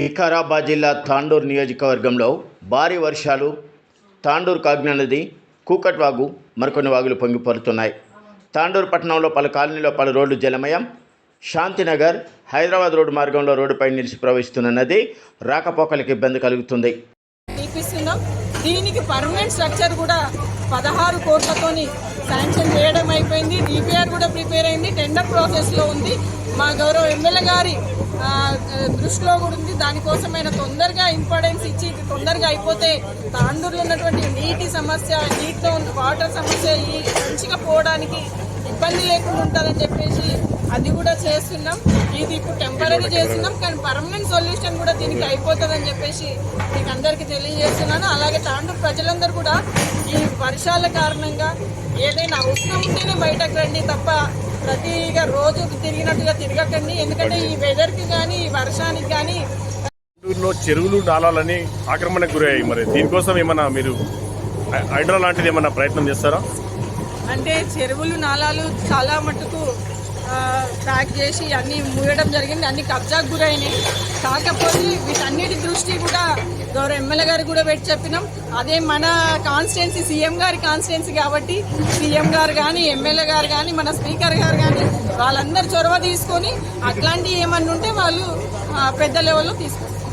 వికారాబాద్ జిల్లా తాండూరు నియోజకవర్గంలో భారీ వర్షాలు తాండూరు కాగ్నా నది కూకట్ వాగు మరికొన్ని వాగులు పొంగిపొరుతున్నాయి. తాండూరు పట్టణంలో పలు కాలనీలో పలు రోడ్లు జలమయం. శాంతినగర్ హైదరాబాద్ రోడ్డు మార్గంలో రోడ్డుపై నిలిచి ప్రవహిస్తున్న నది రాకపోకలకు ఇబ్బంది కలుగుతుంది. దీనికి పర్మనెంట్ స్ట్రక్చర్ కూడా పదహారు కోట్లతోని శాంక్షన్ చేయడం అయిపోయింది. కూడా ప్రిపేర్ అయింది. టెండర్ ప్రాసెస్లో ఉంది. మా గౌరవ ఎమ్మెల్యే గారి ఆ, దృష్టిలో కూడా ఉంది. దానికోసమైన తొందరగా ఇంపార్టెన్స్ ఇచ్చి తొందరగా అయిపోతే తాండూరులో ఉన్నటువంటి నీటి సమస్య నీటితో వాటర్ సమస్య ఈ మంచిగా పోవడానికి ఇబ్బంది లేకుండా ఉంటుందని చెప్పేసి అది కూడా చేస్తున్నాం. ఇది ఇప్పుడు టెంపరీ చేస్తున్నాం కానీ పర్మనెంట్ సొల్యూషన్ కూడా దీనికి అయిపోతుందని చెప్పేసి మీకు అందరికీ తెలియజేస్తున్నాను. అలాగే తాండూరు ప్రజలందరూ కూడా ఈ వర్షాల కారణంగా ఏదైనా అవసరం ఉంటేనే బయటకు రండి తప్ప ప్రతిగా రోజు తిరిగినట్టుగా తిరగకండి. ఎందుకంటే ఈ వెదర్కి కానీ ఈ వర్షానికి కానీ ఊర్లో చెరువులు నాలాలని ఆక్రమణకు గురయ్యాయి మరి. దీనికోసం ఏమైనా మీరు హైడ్రా లాంటిది ఏమైనా ప్రయత్నం చేస్తారా? అంటే చెరువులు నాలాలు చాలా మటుకు ప్యాక్ చేసి అన్ని మూయడం జరిగింది. అన్ని కబ్జాకు గురైనాయి. కాకపోతే వీటన్నిటి దృష్టి కూడా గౌరవ ఎమ్మెల్యే గారు కూడా పెట్టి చెప్పినాం. అదే మన కాన్స్టిట్యున్సీ సీఎం గారి కాన్స్టిట్యున్సీ కాబట్టి సీఎం గారు కానీ ఎమ్మెల్యే గారు కానీ మన స్పీకర్ గారు కానీ వాళ్ళందరూ చొరవ తీసుకొని అట్లాంటివి ఏమన్నా ఉంటే వాళ్ళు పెద్ద లెవెల్లో తీసుకొస్తారు.